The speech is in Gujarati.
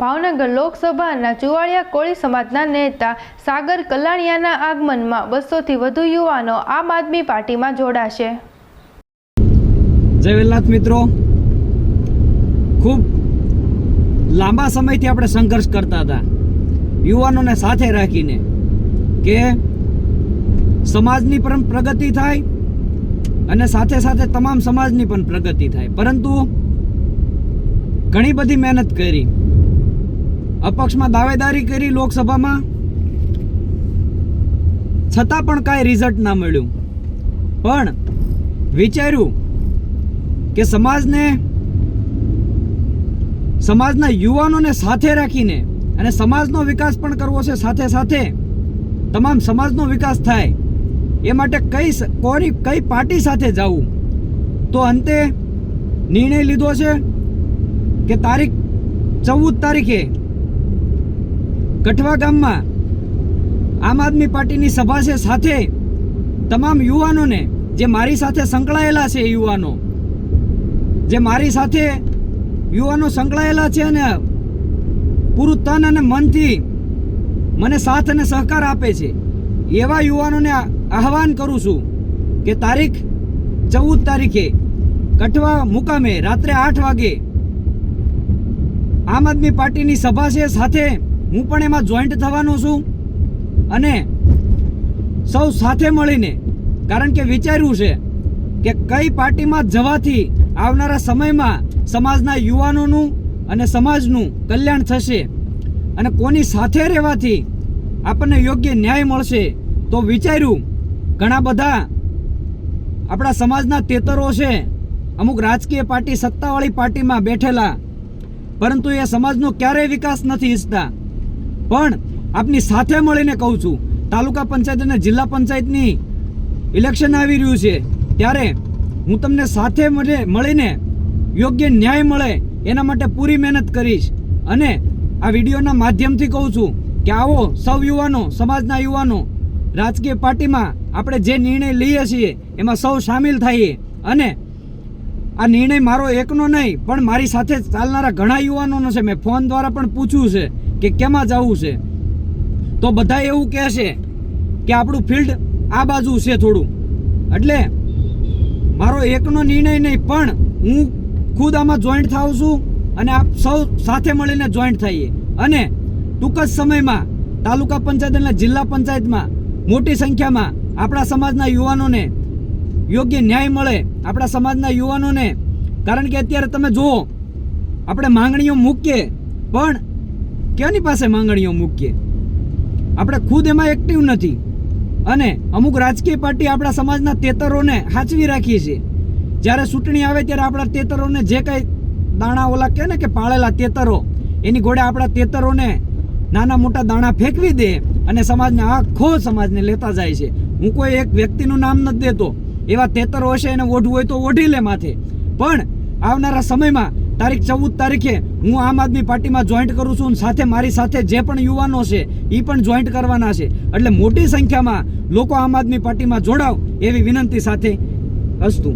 ભાવનગર લોકસભાના ચુવાડિયા કોળી સમાજના નેતા સાગર કલાણિયાના આગમનમાં બસોથી વધુ યુવાનો આમ આદમી પાર્ટીમાં જોડાશે. જય વેલનાથ મિત્રો. ખૂબ લાંબા સમયથી આપણે સંઘર્ષ કરતા હતા. યુવાનોને સાથે રાખીને કે સમાજની પણ પ્રગતિ થાય અને સાથે સાથે તમામ સમાજની પણ પ્રગતિ થાય. પરંતુ ઘણી બધી મહેનત કરી. અપક્ષમાં દાવેદારી કરી લોકસભામાં. છતાં પણ કાંઈ રિઝલ્ટ ના મળ્યું. પણ વિચાર્યું કે સમાજને, સમાજના યુવાનોને સાથે રાખીને અને સમાજનો વિકાસ પણ કરવો છે સાથે સાથે તમામ સમાજનો વિકાસ થાય એ માટે કઈ કોની, કઈ પાર્ટી સાથે જવું? તો અંતે નિર્ણય લીધો છે કે તારીખ, ચૌદ તારીખે કઠવા ગામમાં આમ આદમી પાર્ટીની સભા છે, સાથે તમામ યુવાનોને, જે મારી સાથે સંકળાયેલા છે યુવાનો, જે મારી સાથે યુવાનો સંકળાયેલા છે અને પૂરું તન અને મનથી મને સાથ અને સહકાર આપે છે, એવા યુવાનોને આહવાન કરું છું કે તારીખ ચૌદ તારીખે કઠવા મુકામે રાત્રે આઠ વાગે આમ આદમી પાર્ટીની સભા છે, સાથે હું પણ એમાં જોઈન્ટ થવાનો છું અને સૌ સાથે મળીને, કારણ કે વિચાર્યું છે કે કઈ પાર્ટીમાં જવાથી આવનારા સમયમાં સમાજના યુવાનોનું અને સમાજનું કલ્યાણ થશે અને કોની સાથે રહેવાથી આપણને યોગ્ય ન્યાય મળશે, તો વિચાર્યું ઘણા બધા આપણા સમાજના તેતરો છે, અમુક રાજકીય પાર્ટી સત્તાવાળી પાર્ટીમાં બેઠેલા, પરંતુ એ સમાજનો ક્યારેય વિકાસ નથી ઈચ્છતા. પણ આપની સાથે મળીને કહું છું, તાલુકા પંચાયત અને જિલ્લા પંચાયતની ઇલેક્શન આવી રહ્યું છે, ત્યારે હું તમને સાથે મળે- મળીને યોગ્ય ન્યાય મળે એના માટે પૂરી મહેનત કરીશ. અને આ વિડીયોના માધ્યમથી કહું છું કે આવો સૌ યુવાનો, સમાજના યુવાનો, રાજકીય પાર્ટીમાં આપણે જે નિર્ણય લઈએ છીએ, એમાં સૌ સામેલ થઈએ. અને આ નિર્ણય મારો એકનો નહીં, પણ મારી સાથે ચાલનારા ઘણા યુવાનોનો છે. મેં ફોન દ્વારા પણ પૂછ્યું છે કે કેમાં જવું છે? તો બધા એવું કહેશે કે આપણું ફિલ્ડ આ બાજુ છે થોડું. એટલે મારો એકનો નિર્ણય નહીં, પણ હું ખુદ આમાં જોઈન્ટ થાઉં છું અને આપ સૌ સાથે મળીને જોઈન્ટ થઈએ. અને ટૂંક જ સમયમાં તાલુકા પંચાયત અને જિલ્લા પંચાયતમાં મોટી સંખ્યામાં આપણા સમાજના યુવાનોને યોગ્ય ન્યાય મળે આપણા સમાજના યુવાનોને. કારણ કે અત્યારે તમે જુઓ, આપણે માંગણીઓ મૂકીએ, પણ કેની પાસે માંગણીઓ મૂકીએ? આપણે ખુદ એમાં એક્ટિવ નથી. અને અમુક રાજકીય પાર્ટી આપણા સમાજના તેતરોને હાચવી રાખીએ છીએ. જ્યારે ચૂંટણી આવે ત્યારે આપણા તેતરોને જે કાંઈ દાણા ઓલા કહે ને કે પાળેલા તેતરો, એની ઘોડે આપણા તેતરોને નાના મોટા દાણા ફેંકવી દે અને સમાજને આખો સમાજને લેતા જાય છે. હું કોઈ એક વ્યક્તિનું નામ નથી દેતો. એવા તેતરો હશે એને ઓઢવું હોય તો ઓઢી લે માથે. પણ આવનારા સમયમાં તારીખ ચૌદ તારીખે હું આમ આદમી પાર્ટીમાં જોઈન્ટ કરું છું સાથે મારી સાથે જે પણ યુવાનો છે એ પણ જોઈન્ટ કરવાના છે. એટલે મોટી સંખ્યામાં લોકો આમ આદમી પાર્ટીમાં જોડાવ એવી વિનંતી સાથે અસ્તુ